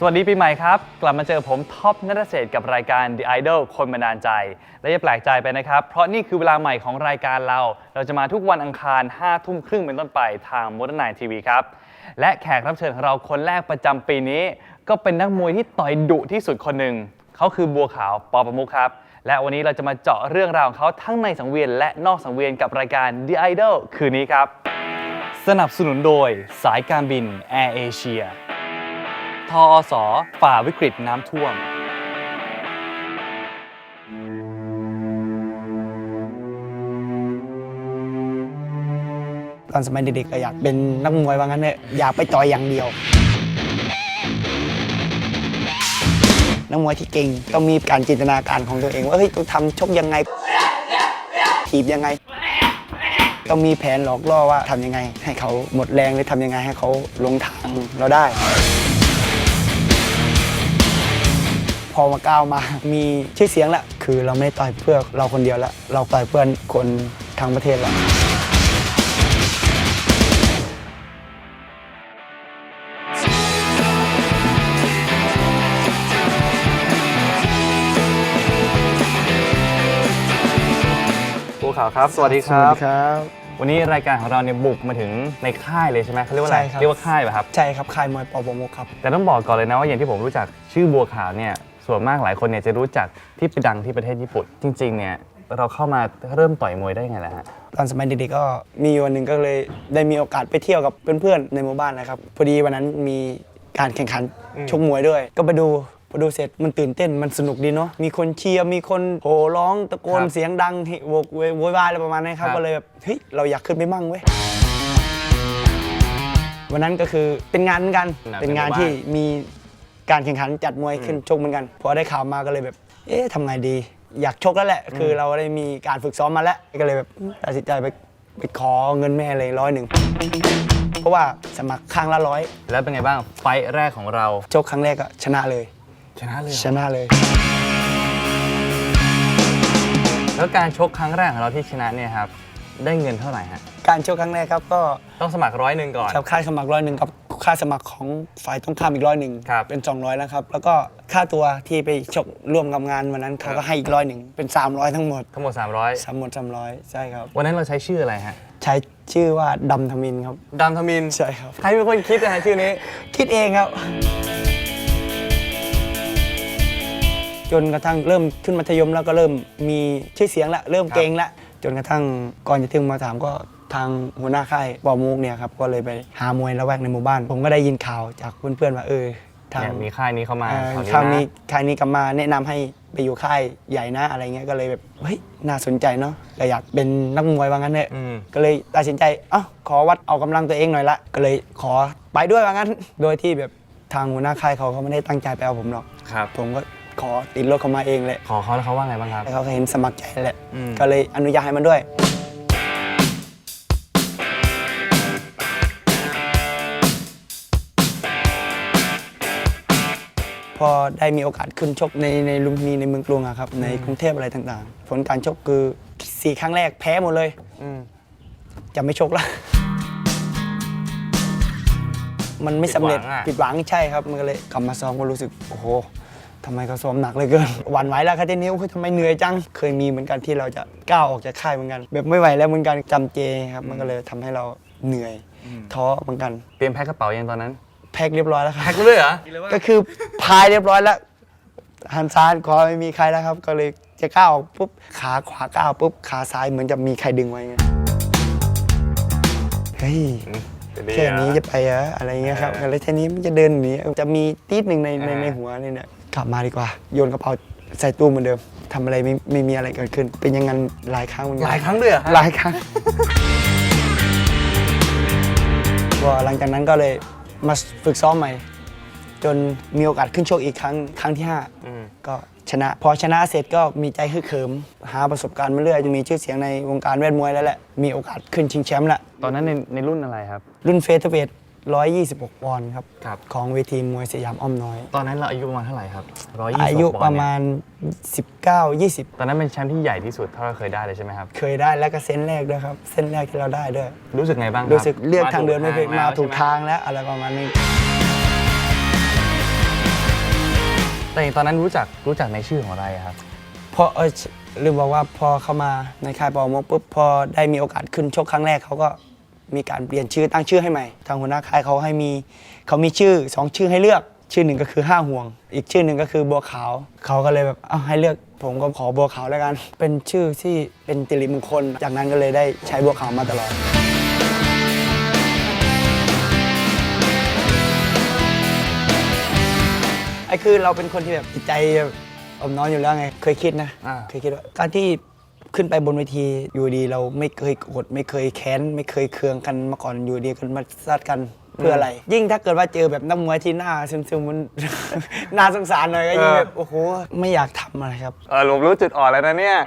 สวัสดีปีใหม่ครับ กลับมาเจอผมท็อปนัทเศรษฐกับรายการ The Idol คนบันดาลใจ และอย่าแปลกใจไปนะครับ เพราะนี่คือเวลาใหม่ของรายการเรา เราจะมาทุกวันอังคาร5ทุ่มครึ่งเป็นต้นไปทาง Modern Night TV ครับ และแขกรับเชิญของเราคนแรกประจำปีนี้ ก็เป็นนักมวยที่ต่อยดุที่สุดคนหนึ่ง เขาคือบัวขาวปอประมุขครับ และวันนี้เราจะมาเจาะเรื่องราวของเขาทั้งในสังเวียนและนอกสังเวียนกับรายการ The Idol คืนนี้ครับ สนับสนุนโดยสายการบิน Air Asia ทอสฝ่าวิกฤตน้ำท่วม ตอนสมัยเด็กๆก็อยากเป็นนักมวยว่างั้นเนี่ยอยากไปต่อยอย่างเดียว นักมวยที่เก่งต้องมีการจินตนาการของตัวเอง ว่าเฮ้ยต้องทำชกยังไงถีบยังไง ต้องมีแผนหลอกล่อว่าทำยังไง ให้เขาหมดแรงหรือทำยังไงให้เขาลงทางเราได้ อมาก้าวมา มีชื่อเสียงแล้วคือเราไม่ได้ต่อยเพื่อเราคนเดียวแล้วเราต่อยเพื่อคนทั้งประเทศแล้วบัวขาวครับ สวัสดีครับสวัสดีครับ วันนี้รายการของเราเนี่ยบุกมาถึงในค่ายเลยใช่ไหมเขาเรียกว่าอะไร ใช่ครับ เรียกว่าค่ายป่ะครับ ใช่ครับค่ายมวยปอประมุขครับ แต่ต้องบอกก่อนเลยนะว่าอย่างที่ผมรู้จักชื่อบัวขาวเนี่ย ส่วนมากหลายคนเนี่ยจะรู้จักที่ไปดังที่ประเทศญี่ปุ่น จริงๆเนี่ยเราเข้ามาเริ่มต่อยมวยได้ยังไงล่ะฮะตอนสมัยเด็กๆก็มีวันหนึ่งก็เลยได้มีโอกาสไปเที่ยวกับเพื่อนๆในหมู่บ้านนะครับพอดีวันนั้นมีการแข่งขันชกมวยด้วย ก็ไปดูพอดูเสร็จมันตื่นเต้นมันสนุกดีเนาะมีคนเชียร์มีคนโห่ร้องตะโกนครับเสียงดังเฮโวกเวโวยวายอะไรประมาณนี้ครับครับก็เลยแบบเฮ้ยเราอยากขึ้นไปมั่งเว้ยวันนั้นก็คือเป็นงานเหมือนกัน เป็นงานที่มี การแข่งขันจัดมวยขึ้นชกเหมือนกันพอได้ข่าวมาก็เลยแบบ เอ๊ะทำไงดี อยากชกแล้วแหละ คือเราได้มีการฝึกซ้อมมาแล้วก็เลยแบบตัดสินใจไปไปขอเงินแม่เลยร้อยหนึ่งเพราะว่าสมัครข้างละร้อยแล้วเป็นไงบ้างไฟท์แรกของเรา ชกครั้งแรกก็ชนะเลย ชนะเลยชนะเลย แล้วการชกครั้งแรกของเราที่ชนะเนี่ยครับได้เงินเท่าไหร่ฮะการชกครั้งแรกครับก็ ต้องสมัครร้อยหนึ่งก่อน ครับค่าสมัครร้อยหนึ่งกับ ค่าสมัครของฝ่ายต้องข้ามอีกร้อยหนึ่งครับเป็น 200แล้วครับ แล้วก็ค่าตัวที่ไปชกร่วมกับงานวันนั้นเขาก็ให้อีกร้อยหนึ่งเป็น 300 ทั้งหมดทั้งหมด สามหมดสามร้อยใช่ครับ 300 วันนั้นเราใช้ชื่ออะไรฮะใช้ชื่อว่าดำทมินครับดำทมินใช่ครับ ใครเป็นคนคิดนะฮะชื่อนี้ คิดเองครับ จนกระทั่งเริ่มขึ้นมัธยมแล้วก็เริ่มมีชื่อเสียงละเริ่มครับเก่งละจนกระทั่งก่อนจะถึงมาถามก็ ทางหัวหน้าค่ายปอมุกเนี่ยครับก็เลยไปหามวยละแวกในหมู่บ้าน ผมก็ได้ยินข่าวจากเพื่อนๆว่าเออทางเนี่ยมีค่ายนี้เข้ามาเอ่อแถวคราวนี้นะค่ายนี้กลับมาแนะนำให้ไปอยู่ค่ายใหญ่นะอะไรเงี้ยก็เลยแบบเฮ้ยน่าสนใจเนาะก็อยากเป็นนักมวยว่างั้นเถอะอืมก็เลยตัดสินใจเอ้าขอวัดเอากำลังตัวเองหน่อยละก็เลยขอไปด้วยว่างั้น โดยที่แบบทางหัวหน้าค่ายเขาเขาไม่ได้ตั้งใจไปเอาผมหรอกครับผมก็ขอติดรถเขามาเองเลย ขอเขาแล้วเขาว่าไงบ้างครับ แล้วเขาก็เห็นสมัครใจแหละอืม ก็เลยอนุญาตให้มันด้วย พอได้มีโอกาสขึ้นชกในในลุมพินีในเมืองกรุงอะครับในกรุงเทพอะไรต่างๆ ผลการชกคือสี่ครั้งแรกแพ้หมดเลย อืม จะไม่ชกละ มันไม่สำเร็จผิดหวังอะ ผิดหวังใช่ครับ มันก็เลยกลับมาซ้อมก็รู้สึก โอ้โหทำไมเขาซ้อมหนักเหลยเกิน หวั่นไหวแล้วครับเจนิ้วคือทำไมเหนื่อยจัง เคยมีเหมือนกันที่เราจะก้าวออกจากค่ายเหมือนกัน แบบไม่ไหวแล้วเหมือนกันจำเจครับ มันก็เลยทำให้เราเหนื่อยท้อเหมือนกัน เตรียมแพ็คกระเป๋ายังตอนนั้น แพ็คเรียบร้อยแล้วครับ แพ็คเลยเหรอก็คือพายเรียบร้อยแล้ว หันซ้ายขวาไม่มีใครแล้วครับ ก็เลยจะก้าวออกปุ๊บขาขวาก้าวปุ๊บขาซ้ายเหมือนจะมีใครดึงไว้ไงเฮ้ยแค่นี้จะไปเหรออะไรเงี้ยครับเออแล้วทีนี้มันจะเดินหนีจะมีตีดหนึ่งในในอ่าในหัวนี่เนี่ยกลับมาดีกว่า โยนกระเป๋าใส่ตู้เหมือนเดิมทำอะไรไม่ไม่มีอะไรเกิดขึ้น เป็นอย่างนั้นหลายครั้งเหมือนกันหลายครั้งเลยเหรอฮะหลายครั้งก็หลังจากนั้นก็เลย มาฝึกซ้อมใหม่ จนมีโอกาสขึ้นโชคอีกครั้งครั้งที่ อืม 5 ก็ชนะ พอชนะเสร็จก็มีใจฮึกเหิม หาประสบการณ์มาเรื่อยจะมีชื่อเสียงในวงการแวดมวยแล้วแหละมีโอกาสขึ้นชิงแชมป์ละตอนนั้นในในรุ่นอะไรครับ รุ่นเฟเธอร์เวท 126ปอนด์ครับ ครับ ของเวทีมวยสยามอ้อมน้อย ตอนนั้นเราอายุประมาณเท่าไหร่ครับร้อยยี่สิบอายุประมาณ 19 20 ตอนนั้นเป็นแชมป์ที่ใหญ่ที่สุดเท่าที่เคยได้เลยใช่ไหมครับ เคยได้แล้วก็เส้นแรกด้วยครับ เส้นแรกที่เราได้ด้วย รู้สึกไงบ้างครับรู้สึกเลือกทางเดินไม่ผิดมาถูกแล้วใช่ไหทางแล้วอะไรประมาณนี้ แต่ตอนนั้นรู้จักรู้จักในชื่อของอะไรอะครับ พอเออลืมบอกว่าพอเข้ามาในค่ายปอมกปุ๊บพอได้มีโอกาสขึ้นชกครั้งแรกเขาก็ มีการเปลี่ยนชื่อตั้งชื่อให้ใหม่ ทางหัวหน้าค่ายเขาให้มีเขามีชื่อสองชื่อให้เลือก ชื่อหนึ่งก็คือห้าห่วง อีกชื่อหนึ่งก็คือบัวขาว เขาก็เลยแบบเอาให้เลือก ผมก็ขอบัวขาวแล้วกัน เป็นชื่อที่เป็นติริมงคล จากนั้นก็เลยได้ใช้บัวขาวมาตลอด ไอ้คือเราเป็นคนที่แบบจิตใจแบบอ่อนน้อมอยู่แล้วไง เคยคิดนะ อ่า เคยคิดว่าการที่ ขึ้นไปบนเวทีอยู่ดีเราไม่เคยโกรธไม่เคยแค้น ไม่เคยเคืองกันมาก่อนอยู่ดีกันมาซัดกันเพื่ออะไร ยิ่งถ้าเกิดว่าเจอแบบนักมวยที่หน้าซึมๆมัน น่าสงสารหน่อยก็ยิ่งแบบโอ้โหไม่อยากทำอะไรครับ เออผมรู้จุดอ่อนแล้วนะเนี่ย